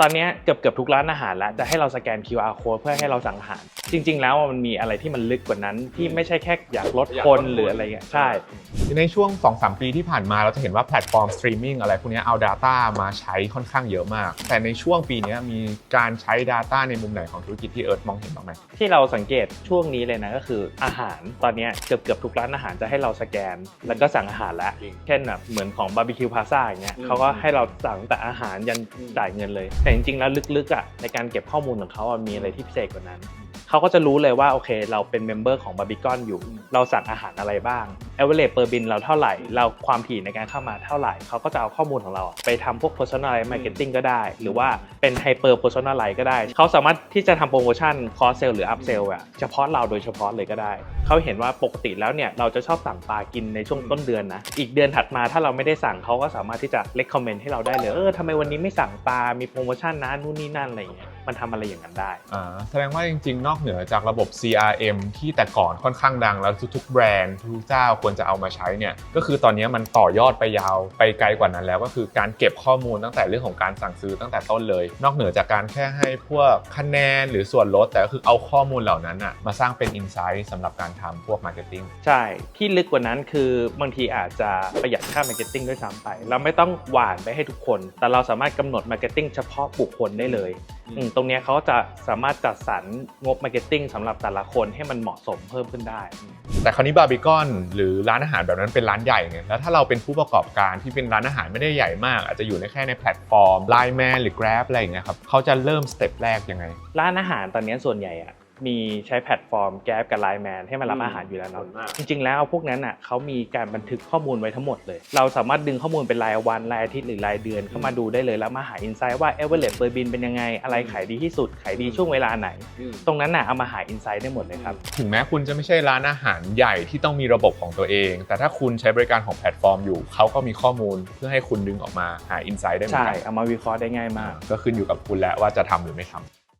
ตอนเนี้ยเกือบเกือบทุกร้านอาหารแล้วจะให้เราสแกน QR code เพื่อให้เราสั่งอาหาร จริง ๆ แล้วมันมีอะไรที่มันลึกกว่านั้น ที่ไม่ใช่แค่อยากลดคนหรืออะไรเงี้ยใช่ ในช่วง 2-3 ปีที่ผ่านมาเราจะเห็นว่าแพลตฟอร์มสตรีมมิ่งอะไรพวกเนี้ยเอา Data มาใช้ค่อนข้างเยอะมาก แต่ในช่วงปีเนี้ยมีการใช้ Data ในมุมไหนของธุรกิจที่เอิร์ธมองเห็นบ้างไหมที่เราสังเกตช่วงนี้เลยนะก็คืออาหารตอนเนี้ยเกือบเกือบทุกร้านอาหารจะให้เราสแกน แล้วก็สั่งอาหารแล้วจริงเช่นแบบเหมือนของบาร์บีคิวพาซ่าอย่างเงี้ยอืมเขาก็ให้เราสั่งแต่อาหารยันอืมจ่ายเงินเลยแต่จริงๆแล้วลึกๆอะในการเก็บข้อมูลของเขาอะมีอะไรที่พิเศษกว่านั้น เขาก็จะรู้เลยว่าโอเค เราเป็นเมมเบอร์ของบาร์บีคอนอยู่ เราสั่งอาหารอะไรบ้างเอเวอเรสเปอร์บินเราเท่าไหร่ เราความถี่ในการเข้ามาเท่าไหร่ เขาก็จะเอาข้อมูลของเราอะไปทำพวก personalized marketing ก็ได้ หรือว่าเป็น hyper personalized ก็ได้ เขาสามารถที่จะทำโปรโมชั่น cross sell หรือ up sell อะเฉพาะเราโดยเฉพาะเลยก็ได้ เขาเห็นว่าปกติแล้วเนี่ยเราจะชอบสั่งปลากินในช่วงต้นเดือนนะ อีกเดือนถัดมาถ้าเราไม่ได้สั่งเขาก็สามารถที่จะ recommend ให้เราได้เลย เออทำไมวันนี้ไม่สั่งปลา มีโปรโมชั่นนะนู่นนี่นั่นอะไรอย่างเงี้ย มันทำอะไรอย่างนั้นได้อ่าแสดงว่าจริง ๆ นอกเหนือจากระบบ CRM ที่แต่ก่อนค่อนข้างดังแล้วทุกๆแบรนด์ทุกๆเจ้าควรจะเอามาใช้เนี่ยก็คือตอนนี้มันต่อยอดไปยาวไปไกลกว่านั้นแล้ว ก็คือการเก็บข้อมูลตั้งแต่เรื่องของการสั่งซื้อตั้งแต่ต้นเลย นอกเหนือจากการแค่ให้พวกคะแนนหรือส่วนลด แต่ก็คือเอาข้อมูลเหล่านั้นอะมาสร้างเป็นอินไซต์สำหรับการทำพวกมาร์เก็ตติ้งใช่ ที่ลึกกว่านั้นคือบางทีอาจจะประหยัดค่า marketing ด้วยซ้ำไป เราไม่ต้องหว่านไปให้ทุกคน แต่เราสามารถกำหนด marketing เฉพาะบุคคลได้เลยอืมอืม ตรงเนี้ยเขาจะสามารถจัดสรรงบ marketing สำหรับแต่ละคนให้มันเหมาะสมเพิ่มขึ้นได้ แต่คราวนี้บาร์บีคอนหรือร้านอาหารแบบนั้นเป็นร้านใหญ่ไงแล้วถ้าเราเป็นผู้ประกอบการที่เป็นร้านอาหารไม่ได้ใหญ่มาก อาจจะอยู่ในแค่ในแพลตฟอร์ม Line Man หรือ Grab อะไรอย่างเงี้ยครับเขาจะเริ่มสเต็ปแรกยังไง ร้านอาหารตอนเนี้ยส่วนใหญ่อะ มีใช้แพลตฟอร์มแก๊บกับไลน์แมนให้มารับอืมอาหารอยู่แล้วเนาะส่วนมากจริง ๆ แล้วพวกนั้นอะเขามีการบันทึกข้อมูลไว้ทั้งหมดเลย เราสามารถดึงข้อมูลเป็นรายวันรายอาทิตย์หรือรายเดือนเข้ามาดูได้เลยแล้วมาหาอินไซต์ว่าเอเวอร์เรสเปอร์บินเป็นยังไงอะไรขายดีที่สุดขายดีช่วงเวลาไหนอืมตรงนั้นน่ะเอามาหาอินไซต์ได้หมดเลยครับถึงแม้คุณจะไม่ใช่ร้านอาหารใหญ่ที่ต้องมีระบบของตัวเอง แต่ถ้าคุณใช้บริการของแพลตฟอร์มอยู่เขาก็มีข้อมูลเพื่อให้คุณดึงออกมาหาอินไซต์ได้เหมือนใช่กันเอามาวิเคราะห์ได้ง่ายมาก ก็ขึ้นอยู่กับคุณแล้วว่าจะทำหรือไม่ทำ